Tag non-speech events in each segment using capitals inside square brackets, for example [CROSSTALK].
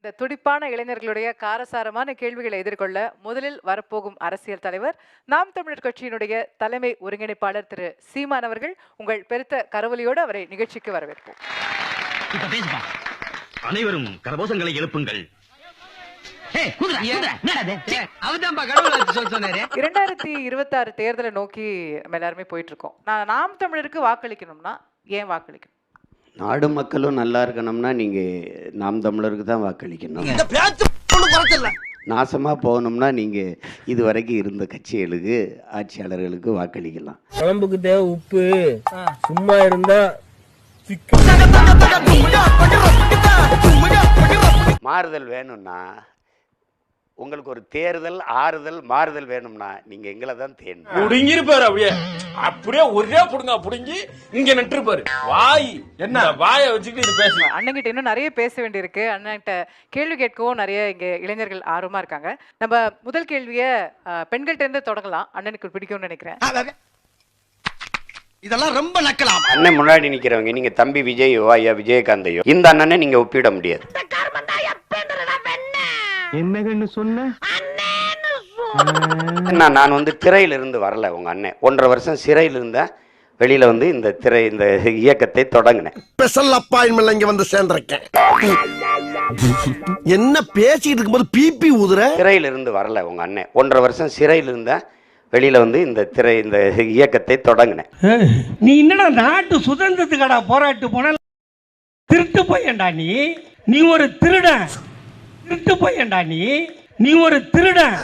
இந்த துடிப்பான இளைஞர்களுடைய காரசாரமான கேள்விகளை எதிர்கொள்ள முதலில் வரப்போகும் அரசியல் தலைவர் நாம் தமிழர் கட்சியினுடைய தலைமை ஒருங்கிணைப்பாளர் திரு சீமான் அவர்கள் உங்கள் பெருத்த கரவொலியோடு அவரை நிகழ்ச்சிக்கு வரவேற்போம். அனைவரும் கரகோஷங்களை எழுப்புங்கள். இரண்டாயிரத்தி இருபத்தாறு தேர்தலை நோக்கி நம்ம எல்லாருமே போயிட்டு இருக்கோம். நான் நாம் தமிழருக்கு வாக்களிக்கணும்னா ஏன் வாக்களிக்கணும்? நாடு மக்களும் நல்லா இருக்கணும்னா நீங்கள் நாம் தமிழருக்கு தான் வாக்களிக்கணும். நாசமாக போகணும்னா நீங்கள் இது வரைக்கும் இருந்த கட்சிகளுக்கு ஆட்சியாளர்களுக்கு வாக்களிக்கலாம். குழம்புக்கு தேவை உப்பு. சும்மா இருந்தா மாறுதல் வேணும்னா உங்களுக்கு ஒரு தேர்தல் ஆறுதல் மாறுதல் வேணும்னா நீங்கள் எங்களை தான் தேடணும். புடுங்கிருப்பாரு அப்படியே. அப்படியே ஒரே புடுங்க புடுங்கி இங்க நின்றுப்பாரு. வாய் என்ன? வாயை வச்சுக்கிட்டு இது பேசலாம் அண்ணன்கிட்ட இன்னும் நிறைய பேச வேண்டியிருக்கு. அண்ணன்கிட்ட கேள்வி கேட்கவும் நிறைய இங்க இளைஞர்கள் ஆர்வமா இருக்காங்க. நம்ம முதல் கேள்வியை அஹ், பெண்கள்ட்ட இருந்து தொடங்கலாம். அண்ணனுக்கு பிடிக்கும்னு நினைக்கிறேன். இதெல்லாம் ரொம்ப நக்கலாம்? அண்ணன் முன்னாடி நிற்கிறவங்க நீங்கள் தம்பி விஜயோ ஐயா விஜயகாந்தையோ இந்த அண்ணனை நீங்கள் ஒப்பிட முடியாது. என்னகன்னு சொன்ன? நான் நான் வந்து திரையிலிருந்து வரல உங்க அண்ணன் ஒன்றரை வருஷம் சிறையில் இருந்தேன் வெளியில வந்து இந்த திரை இந்த இயக்கத்தை தொடங்கினேன். ஸ்பெஷல் அப்பாயின்மெண்ட் இங்க வந்து சேர்ந்திருக்கேன். [LAUGHS] என்ன பேசிட்டு இருக்கும்போது பிபி ஊதுற? சிறையில் இருந்து வரல உங்க அண்ணன் ஒன்றரை வருஷம் சிறையில் இருந்தேன் வெளியில வந்து இந்த திரை இந்த இயக்கத்தை தொடங்கினேன். நீ என்னடா நாட்டு சுதந்திரத்துக்கடா போராட்டு போன? திருட்டு பையன்டா நீ. நீ ஒரு திருடன். திருட்டு பையன்டா நீ. நீ ஒரு திருடன்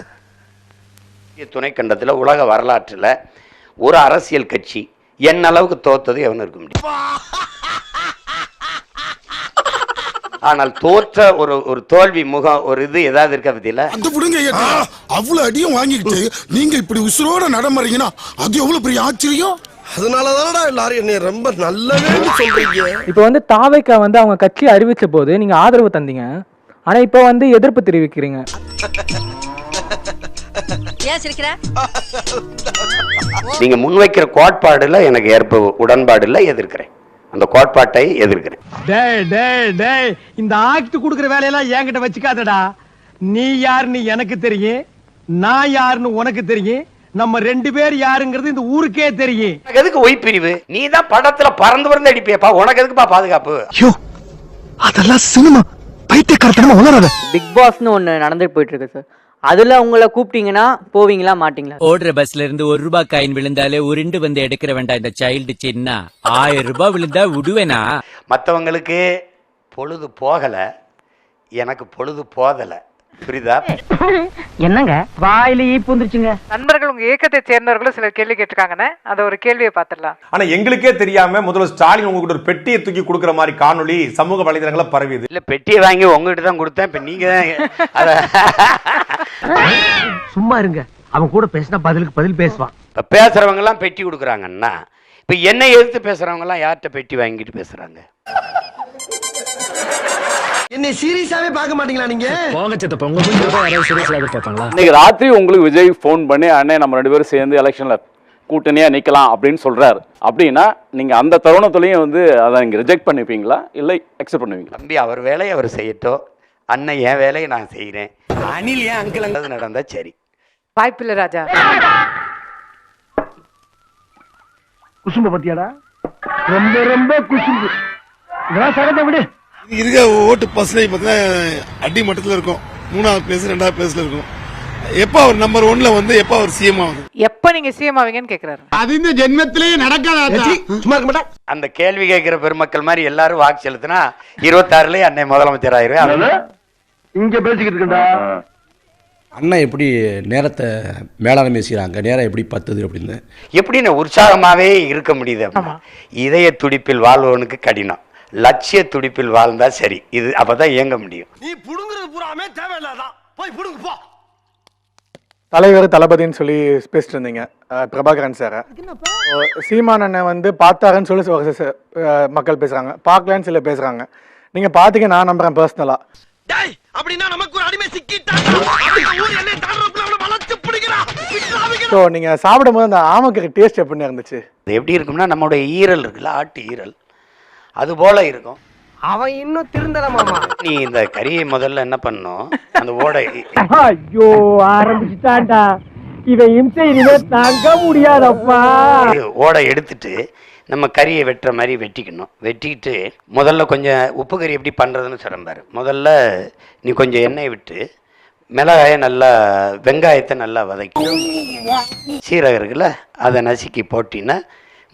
துணைக்கண்டத்தில் உலக வரலாற்றில் ஒரு அரசியல் கட்சி என் அளவுக்கு தோத்தது எவனும் இருக்க முடியும் ஆனால் தோற்ற ஒரு ஒரு தோல்வி முகம் ஒரு இது ஏதாவது இருக்க பத்தியில? அந்த புடுங்க. அவ்வளவு அடியும் வாங்கிக்கிட்டு நீங்க இப்படி உசுரோட நடமறீங்கன்னா அது எவ்வளவு பெரிய ஆச்சரியம்? அதனாலதானடா எல்லாரும் என்னை ரொம்ப நல்லவே சொல்றீங்க. இப்போ வந்து தாவைக்கா வந்து அவங்க கட்சி அறிவிச்ச போது நீங்க ஆதரவு தந்தீங்க. ஆனா இப்போ வந்து எதிர்ப்பு தெரிவிக்கிறீங்க. ஏன் சிரிக்கிற? நீங்க முன்வைக்கிற கோட்பாடுல எனக்கு ஏற்ப உடன்பாடு இல்லை எதிர்க்கிறேன். அந்த கோட்பாட்டை எதிர்க்கிறேன். டேய் டேய் டேய் இந்த ஆக்ட் குடுக்குற வேலையெல்லாம் என்கிட்ட வச்சுக்காதடா. நீ யாருன்னு எனக்கு தெரியும் நான் யாருன்னு உனக்கு தெரியும் நம்ம ரெண்டு பேர் யாருங்கிறது இந்த ஊருக்கே தெரியும். எதுக்கு ஒய் பிரிவு? நீ தான் படத்துல பறந்து பறந்து அடிப்பியப்பா உனக்கு எதுக்குப்பா பாதுகாப்பு? ஐயோ அதெல்லாம் சினிமா. பைத்தியக்காரத்தனமா உணராத பிக் பாஸ்னு ஒன்று நடந்துட்டு போயிட்டு இருக்கு சார் அதுல உங்களை கூப்பிட்டீங்கன்னா போவீங்களா மாட்டீங்களா ஓடுற பஸ்ல இருந்து ஒரு ரூபாய் காயின் விழுந்தாலே உருண்டு வந்து எடுக்கிற வேண்டாம் இந்த சைல்டு சின்ன. ஆயிரம் ரூபாய் விழுந்தா விடுவேனா மற்றவங்களுக்கு பொழுது போகல எனக்கு பொழுது போதல. புரியுதா? என்னங்க? வாயில ஈ புந்துருச்சுங்க நண்பர்கள் உங்க இயக்கத்தை சேர்ந்தவர்களும் சிலர் கேள்வி கேட்டிருக்காங்கன்னு. அதை ஒரு கேள்வியை பார்த்துடலாம். ஆனா எங்களுக்கே தெரியாம முதல்ல ஸ்டாலின் உங்ககிட்ட ஒரு பெட்டியை தூக்கி கொடுக்குற மாதிரி காணொளி சமூக வலைதளங்கள பரவியது. இல்ல பெட்டியை வாங்கி உங்ககிட்ட தான் கொடுத்தேன். இப்ப நீங்க சும்மா இருங்க. அவன் கூட பேசினா பதிலுக்கு பதில் பேசுவான். இப்ப பேசுறவங்க எல்லாம் பெட்டி கொடுக்குறாங்கன்னா இப்ப என்னை எதிர்த்து பேசுறவங்க எல்லாம் யார்கிட்ட பெட்டி வாங்கிட்டு பேசுறாங்க? என்னை சீரியஸாவே பார்க்க மாட்டீங்களா நீங்க? இன்னைக்கு ராத்திரி உங்களுக்கு விஜய் ஃபோன் பண்ணி அண்ணே நம்ம ரெண்டு பேரும் சேர்ந்து எலெக்ஷன்ல கூட்டணியா நிக்கலாம் அப்படின்னு சொல்றாரு. அப்படின்னா நீங்க அந்த தருணத்துலயும் வந்து அதை நீங்க ரிஜெக்ட் பண்ணிப்பீங்களா? இல்லை அக்செப்ட் பண்ணுவீங்களா? தம்பி அவர் வேலையை அவர் செய்யட்டும் அண்ணன் என் வேலையை நான் செய்கிறேன் அணில் ஏன் அங்கிள் நடந்தா சரி. வாய்ப்பில்லை ராஜா. குசும்ப பத்தியாடா? ரொம்ப ரொம்ப குசும்பு. இதெல்லாம் விடு. இருக்க ஓட்டு பர்சன்டேஜ் பார்த்தீங்கன்னா அடி மட்டத்தில் இருக்கும். மூணாவது பிளேஸ் ரெண்டாவது பிளேஸ்ல இருக்கும். எப்போ அவர் நம்பர் ஒன்ல வந்து எப்போ அவர் சிஎம் ஆகுது? எப்ப நீங்க சிஎம் ஆவீங்கன்னு கேக்குறாரு. அது இந்த ஜென்மத்திலேயே நடக்காத சும்மா இருக்க மாட்டா அந்த கேள்வி கேட்கிற பெருமக்கள் மாதிரி எல்லாரும் வாக்கு செலுத்தினா இருபத்தாறுலயே அன்னை முதலமைச்சர் ஆயிருவேன் இங்க பேசிக்கிட்டு இருக்கா அண்ணா எப்படி நேரத்தை மேலாண்மை செய்யறாங்க நேரம் எப்படி பத்துது அப்படின்னு. எப்படின்னு உற்சாகமாவே இருக்க முடியுது? இதய துடிப்பில் வாழ்வனுக்கு கடினம். லட்சிய துடிப்பில் வாழ்ந்தா சரி. இது அப்பதான் இயங்க முடியும். நீ புடுங்குறது பூராமே தேவையில்லாதான் போய் புடுங்கு போ. தலைவர் தளபதின்னு சொல்லி பேசிட்டு இருந்தீங்க. பிரபாகரன் சாரை. சீமான் அண்ணன் வந்து பார்த்தாருன்னு சொல்லி ஒரு மக்கள் பேசுறாங்க. பார்க்கலன்னு சில பேசுறாங்க. நீங்க பாத்தீங்க நான் நம்புறேன் பர்சனலா டேய் அப்படின்னா நமக்கு ஒரு அடிமை சிக்கிட்டான்? அந்த ஊர் என்னை தாண்டறதுக்குள்ள அவனை வளைச்சு பிடிக்கிறான் விட்டுறாதீங்க. ஸோ நீங்க சாப்பிடும்போது அந்த ஆமக்கறி டேஸ்ட் எப்படின்னு இருந்துச்சு? இது எப்படி இருக்கும்னா நம்மளுடைய ஈரல் இருக்குல்ல ஆட்டு ஈரல். அது போல இருக்கும். அவன் இன்னும் திருந்தல மாமா. நீ இந்த கறியை முதல்ல என்ன பண்ணணும்? அந்த ஓடை ஐயோ ஆரம்பிச்சுட்டான்டா. இவன் இம்சை இனிமே தாங்க முடியாதப்பா. ஓடை எடுத்துட்டு நம்ம கறியை வெட்டுற மாதிரி வெட்டிக்கணும். வெட்டிக்கிட்டு முதல்ல கொஞ்சம் உப்பு கறி எப்படி பண்ணுறதுன்னு சொல்கிறேன் முதல்ல நீ கொஞ்சம் எண்ணெய் விட்டு மிளகாயை நல்லா வெங்காயத்தை நல்லா வதக்கி. சீரகம் இருக்குல்ல அதை நசுக்கி போட்டின்னா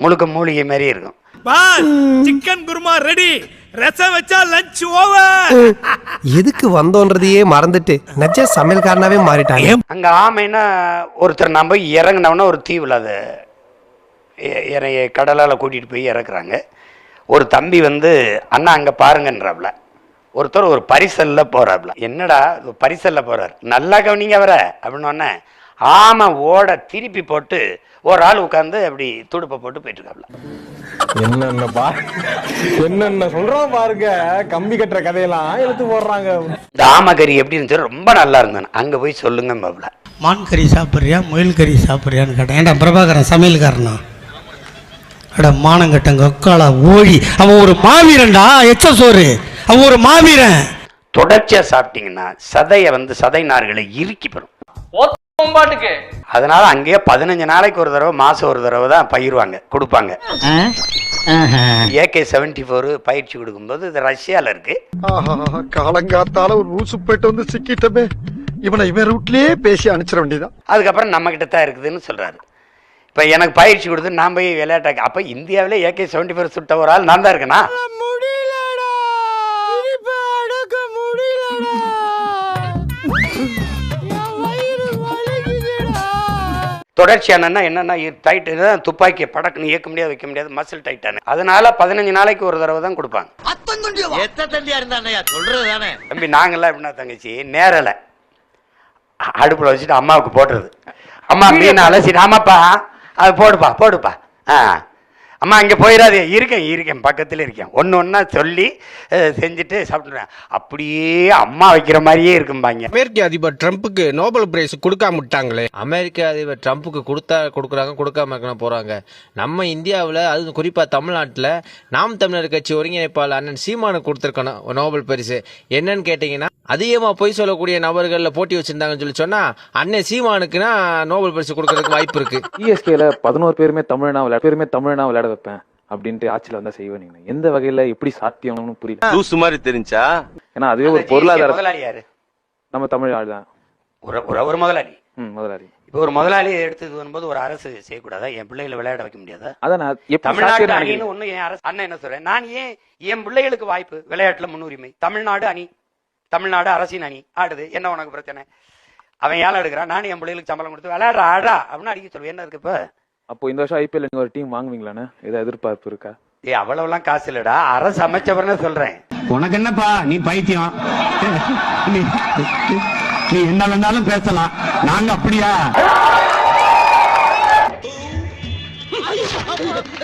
முழுக்க மூலிகை மாதிரி இருக்கும். சிக்கன் குருமா ரெடி ரசம் வச்சா லஞ்ச் ஓவர் எதுக்கு வந்தோன்றதையே மறந்துட்டு நச்ச சமையல்காரனாவே மாறிட்டாங்க அங்கே ஆமைன்னா ஒருத்தர் நம்ம இறங்கினோன்னா ஒரு தீவில் அதை என்னைய கடலால் கூட்டிகிட்டு போய் இறக்குறாங்க. ஒரு தம்பி வந்து அண்ணா அங்கே பாருங்கன்றாப்புல ஒருத்தர் ஒரு பரிசல்ல போறாப்புல என்னடா பரிசல்ல போறார். நல்லா கவனிங்க அவரை. அப்படின்னு ஆமா ஓட திருப்பி போட்டு ஒரு ஆள் உட்காந்து அப்படி துடுப்பை போட்டு போயிட்டு இருக்காப்புல என்னென்ன பா என்னென்ன சொல்றோம் பாருங்க. கம்பி கட்டுற கதையெல்லாம் எடுத்து போடுறாங்க. இந்த ஆமக்கறி எப்படி இருந்துச்சு ரொம்ப நல்லா இருந்தானு அங்க போய் சொல்லுங்க பாப்புல மான் கறி சாப்பிட்றியா முயல் கறி சாப்பிட்றியான்னு கேட்டேன். ஏன்டா பிரபாகரன் சமையல்காரனா? அட மானங்கட்டங்க ஒக்காளா ஓழி அவன் ஒரு மாவீரன்டா எச்ச சோறு. அவன் ஒரு மாவீரன். தொடர்ச்சியா சாப்பிட்டீங்கன்னா சதையை வந்து சதை நார்களை இறுக்கி பெறும். அதனால அங்கேயே பதினஞ்சு நாளைக்கு ஒரு தடவை மாசம் ஒரு தடவை தான் பயிருவாங்க கொடுப்பாங்க. ஏகே செவன்டி ஃபோர் பயிற்சி கொடுக்கும்போது இது ரஷ்யால இருக்கு. காலங்காத்தால ஒரு ரூசு போயிட்டு வந்து சிக்கிட்டமே. இவனை இவன் ரூட்லயே பேசி அனுப்பிச்சிட வேண்டியதான் அதுக்கப்புறம் நம்ம கிட்ட தான் இருக்குதுன்னு சொல்றாரு. இப்போ எனக்கு பயிற்சி கொடுத்து நான் போய் விளையாட்டாக்க அப்போ இந்தியாவிலே ஏகே செவன்டி ஃபோர் சுட்ட ஒரு ஆள் நான் தான் இருக்கேனா? தொடர்ச்சியானா என்னன்னா டைட் துப்பாக்கியை படக்குன்னு இயக்க முடியாது வைக்க முடியாது மசில் டைட்டானு அதனால பதினஞ்சு நாளைக்கு ஒரு தடவை தான் கொடுப்பாங்க. தானே. தம்பி நாங்கெல்லாம் எப்படின்னா தங்கச்சி நேரலை. அடுப்புல வச்சுட்டு அம்மாவுக்கு போடுறது அம்மா மீன் அலசிட்டு ஆமாப்பா அது போடுப்பா போடுப்பா. ஆ. அம்மா இங்கே போயிடாதே. இருக்கேன் இருக்கேன். பக்கத்தில் இருக்கேன். ஒன்று ஒன்றா சொல்லி செஞ்சுட்டு சாப்பிட்றேன் அப்படியே அம்மா வைக்கிற மாதிரியே இருக்கும்பாங்க அமெரிக்க அதிபர் ட்ரம்ப்புக்கு நோபல் பிரைஸ் கொடுக்காம விட்டாங்களே? அமெரிக்க அதிபர் ட்ரம்ப்புக்கு கொடுத்தா கொடுக்குறாங்க கொடுக்காம இருக்கணும் போறாங்க. நம்ம இந்தியாவில் அது குறிப்பா தமிழ்நாட்டில் நாம் தமிழர் கட்சி ஒருங்கிணைப்பாளர் அண்ணன் சீமானுக்கு கொடுத்துருக்கணும் நோபல் பரிசு. என்னன்னு கேட்டிங்கன்னா அதிகமாக பொய் சொல்லக்கூடிய நபர்களில் போட்டி வச்சிருந்தாங்கன்னு சொல்லி சொன்னா அண்ணன் சீமானுக்குன்னா நோபல் பரிசு கொடுக்கறதுக்கு வாய்ப்பு இருக்கு. சிஎஸ்கேல பதினோரு பேருமே தமிழ்னா விளையாட பேருமே தமிழ்னா விளையாட வைப்பேன் அப்படின்ட்டு ஆட்சியில் வந்தா செய்வேன் நீங்க. எந்த வகையில எப்படி சாத்தியம்னு புரியல. லூசு மாதிரி தெரிஞ்சா? ஏன்னா அதுவே ஒரு பொருளாதார நம்ம தமிழ் ஆள் தான். ஒரு ஒரு ஒரு முதலாளி. ம் முதலாளி. இப்போ ஒரு முதலாளி எடுத்து இது வரும்போது ஒரு அரசு செய்யக்கூடாதா? என் பிள்ளைகளை விளையாட வைக்க முடியாதா? அதான் தமிழ்நாடு அணின்னு. ஒண்ணு என் அரசு அண்ணன் என்ன சொல்றேன்? நான் ஏன் என் பிள்ளைகளுக்கு வாய்ப்பு? விளையாட்டுல முன்னுரிமை. தமிழ்நாடு அணி தமிழ்நாடு அரசின் அணி. ஆடுது. என்ன உனக்கு பிரச்சனை? அவன் ஏழை எடுக்கிறான். நான் என் பிள்ளைகளுக்கு சம்பளம் கொடுத்து விளையாடுற ஆடா அப்படின்னு அடிக்க சொல்லுவேன். என்ன இருக்கு இப்ப? அப்போ இந்த வருஷம் ஐபிஎல் நீங்க ஒரு டீம் வாங்குவீங்களாண்ணே? ஏதாவது எதிர்பார்ப்பு இருக்கா? ஏ அவ்வளவுலாம் காசு இல்லடா. அரசு அமைச்சவர்னு சொல்றேன். உனக்கு என்னப்பா? நீ பைத்தியம். நீ நீ என்ன வேணாலும் பேசலாம். நாங்க அப்படியா?